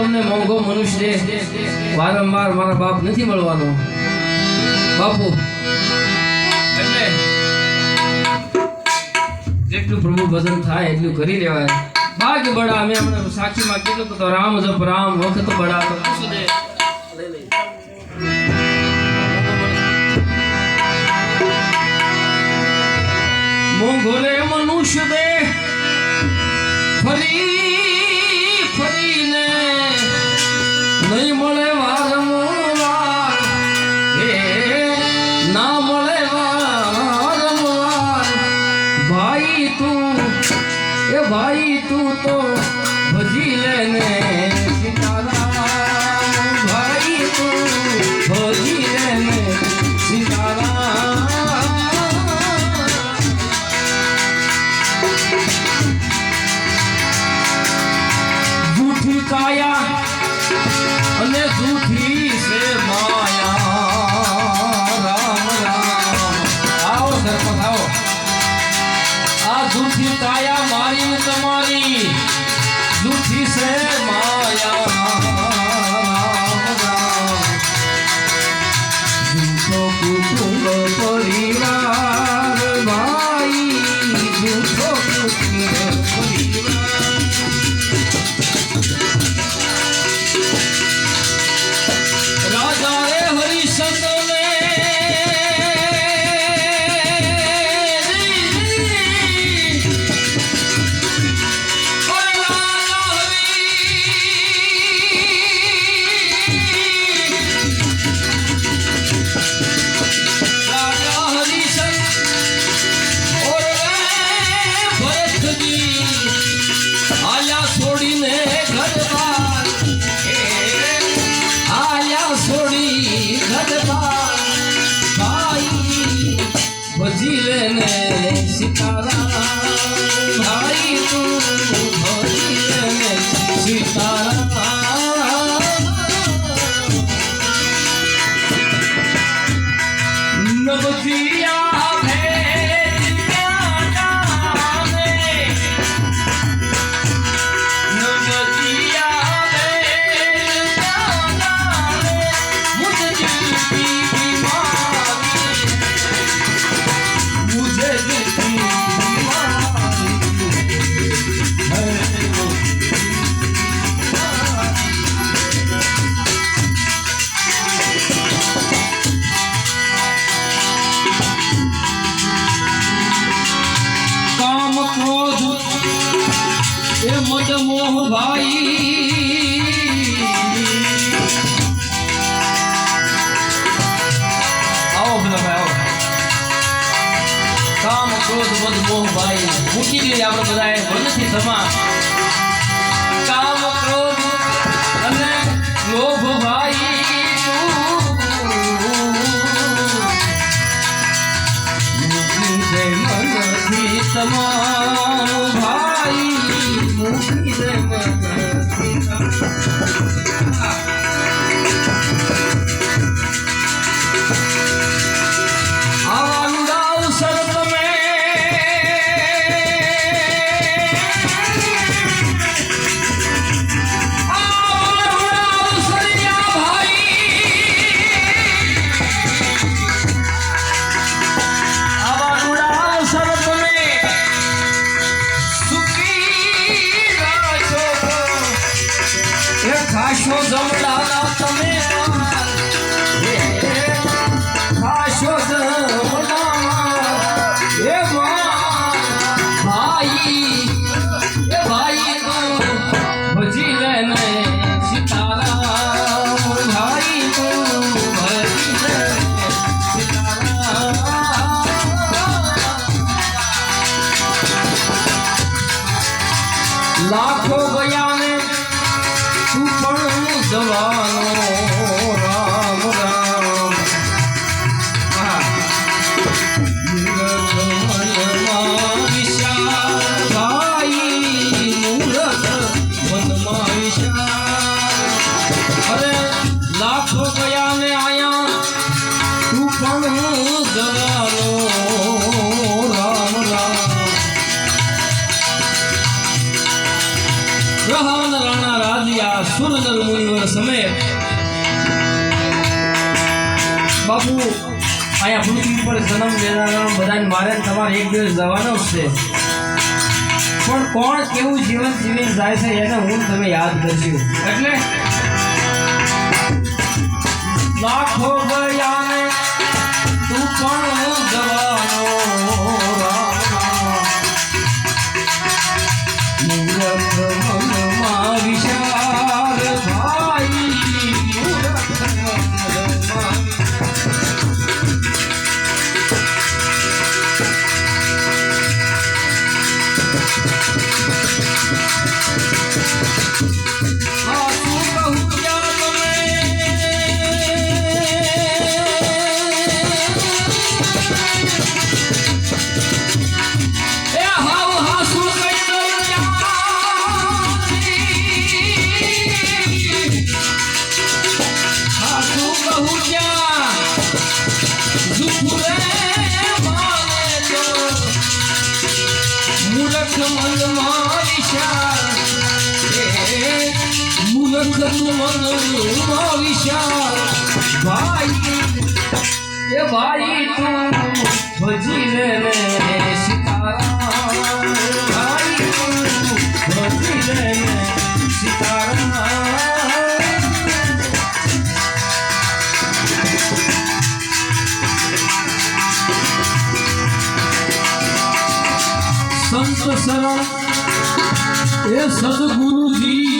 તમને મોંઘો મનુષ્ય દેહ વારંવાર મારા બાપ નથી મળવાનો. બાપુ જેટલું પ્રભુ ભજન થાય એટલું કરી લેવાય. ભાગ બડા, અમે હમણાં સાક્ષીમાં કીધું તો રામ જપ રામ, વખત બળા તો શું મોંઘો રે મનુષ્ય દેહ जीवन सीतारा જ મોહ ભાઈ આવો કામ ક્રોધ વધ ભાઈ મૂકી દઈએ આપણે બધાએ. વનથી સમા ગ્રહણ રાણા રાજ્યા સુરનર મુનિવર સમેત. બાપુ અહીંયા પૃથ્વી પર જન્મ લેનારા બધાને મારે તમારે એક દિવસ જવાનો જ છે. પણ કોણ કેવું જીવન જીવી જાય છે એને હું તમે યાદ કરજો. એટલે? લાખો ગયા તું પણ હું જવા ભાઈ તું ભજી ને ભાઈ તું ભજી રે ને સીતારામ સંત શરણ એ સદગુરુજી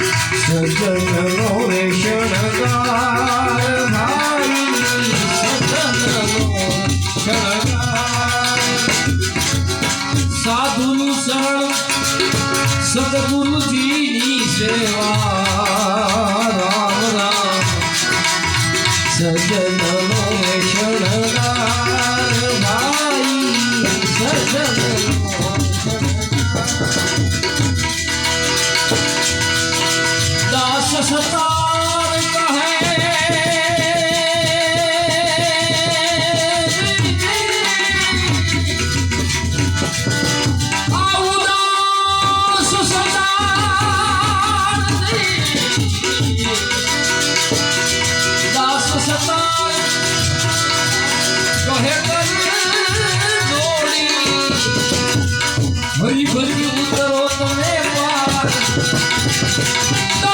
સજનનો રે શણગાર ભાઈ સજનનો શણગાર સાધુનું શરણ સદગુરુજીની સેવા. રામ રામ. સજન No!